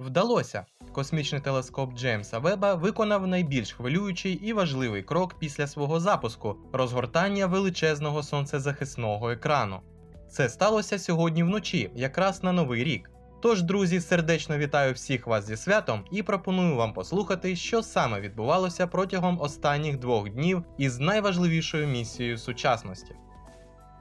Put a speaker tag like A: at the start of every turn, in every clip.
A: Вдалося. Космічний телескоп Джеймса Веба виконав найбільш хвилюючий і важливий крок після свого запуску розгортання величезного сонцезахисного екрану. Це сталося сьогодні вночі, якраз на новий рік. Тож, друзі, сердечно вітаю всіх вас зі святом і пропоную вам послухати, що саме відбувалося протягом останніх двох днів із найважливішою місією сучасності.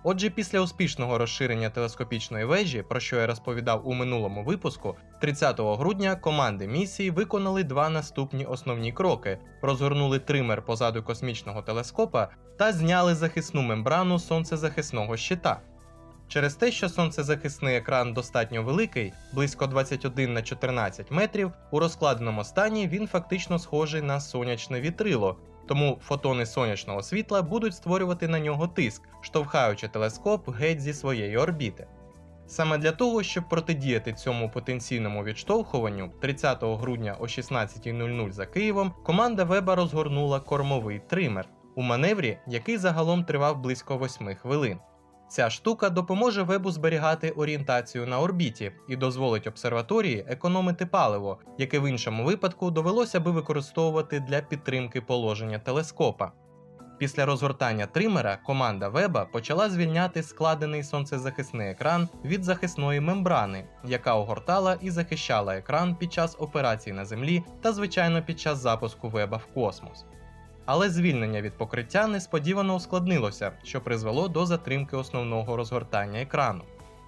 A: Отже, після успішного розширення телескопічної вежі, про що я розповідав у минулому випуску, 30 грудня команди місії виконали два наступні основні кроки: розгорнули тример позаду космічного телескопа та зняли захисну мембрану сонцезахисного щита. Через те, що сонцезахисний екран достатньо великий, близько 21 на 14 метрів, у розкладеному стані він фактично схожий на сонячне вітрило, тому фотони сонячного світла будуть створювати на нього тиск, штовхаючи телескоп геть зі своєї орбіти. Саме для того, щоб протидіяти цьому потенційному відштовхуванню, 30 грудня о 16.00 за Києвом команда Веба розгорнула кормовий тример у маневрі, який загалом тривав близько 8 хвилин. Ця штука допоможе вебу зберігати орієнтацію на орбіті і дозволить обсерваторії економити паливо, яке в іншому випадку довелося би використовувати для підтримки положення телескопа. Після розгортання тримера команда Веба почала звільняти складений сонцезахисний екран від захисної мембрани, яка огортала і захищала екран під час операцій на землі та, звичайно, під час запуску веба в космос. Але звільнення від покриття несподівано ускладнилося, що призвело до затримки основного розгортання екрану.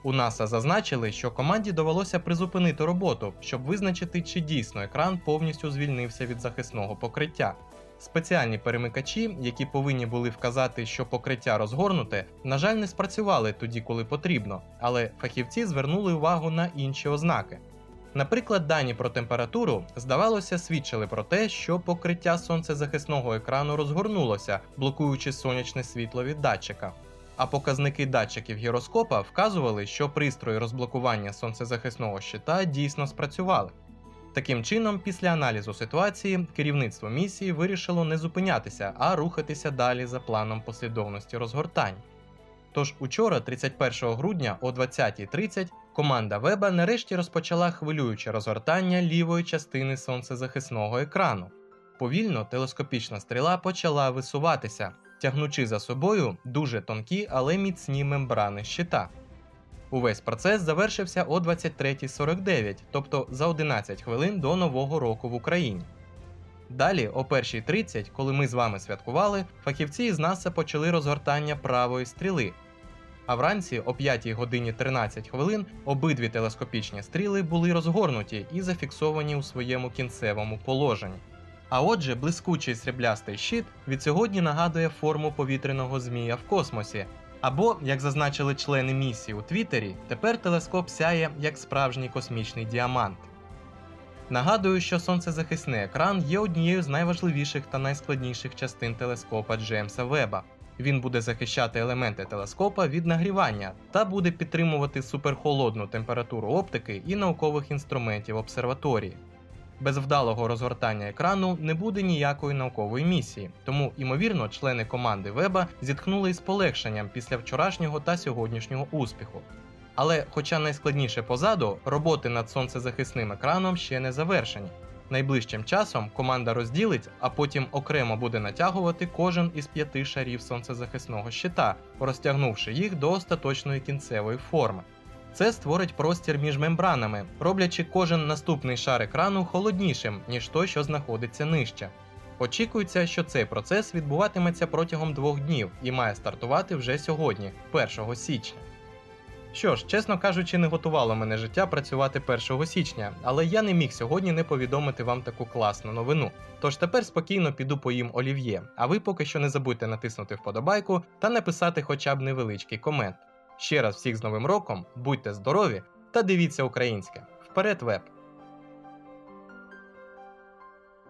A: У НАСА зазначили, що команді довелося призупинити роботу, щоб визначити, чи дійсно екран повністю звільнився від захисного покриття. Спеціальні перемикачі, які повинні були вказати, що покриття розгорнуте, на жаль, не спрацювали тоді, коли потрібно, але фахівці звернули увагу на інші ознаки. Наприклад, дані про температуру, здавалося, свідчили про те, що покриття сонцезахисного екрану розгорнулося, блокуючи сонячне світло від датчика. А показники датчиків гіроскопа вказували, що пристрої розблокування сонцезахисного щита дійсно спрацювали. Таким чином, після аналізу ситуації, керівництво місії вирішило не зупинятися, а рухатися далі за планом послідовності розгортань. Тож учора, 31 грудня о 20.30, команда Веба нарешті розпочала хвилююче розгортання лівої частини сонцезахисного екрану. Повільно телескопічна стріла почала висуватися, тягнучи за собою дуже тонкі, але міцні мембрани щита. Увесь процес завершився о 23.49, тобто за 11 хвилин до Нового року в Україні. Далі, о 1.30, коли ми з вами святкували, фахівці із НАСА почали розгортання правої стріли. А вранці о 5 годині 13 хвилин обидві телескопічні стріли були розгорнуті і зафіксовані у своєму кінцевому положенні. А отже, блискучий сріблястий щит від сьогодні нагадує форму повітряного змія в космосі. Або, як зазначили члени місії у Твіттері, тепер телескоп сяє як справжній космічний діамант. Нагадую, що сонцезахисний екран є однією з найважливіших та найскладніших частин телескопа Джеймса Веба. Він буде захищати елементи телескопа від нагрівання та буде підтримувати суперхолодну температуру оптики і наукових інструментів обсерваторії. Без вдалого розгортання екрану не буде ніякої наукової місії, тому, ймовірно, члени команди Веба зітхнули із полегшенням після вчорашнього та сьогоднішнього успіху. Але, хоча найскладніше позаду, роботи над сонцезахисним екраном ще не завершені. Найближчим часом команда розділить, а потім окремо буде натягувати кожен із п'яти шарів сонцезахисного щита, розтягнувши їх до остаточної кінцевої форми. Це створить простір між мембранами, роблячи кожен наступний шар екрану холоднішим, ніж той, що знаходиться нижче. Очікується, що цей процес відбуватиметься протягом двох днів і має стартувати вже сьогодні, 1 січня. Що ж, чесно кажучи, не готувало мене життя працювати 1 січня, але я не міг сьогодні не повідомити вам таку класну новину. Тож тепер спокійно піду поїм олів'є, а ви поки що не забудьте натиснути вподобайку та написати хоча б невеличкий комент. Ще раз всіх з Новим роком, будьте здорові та дивіться українське. Вперед, веб!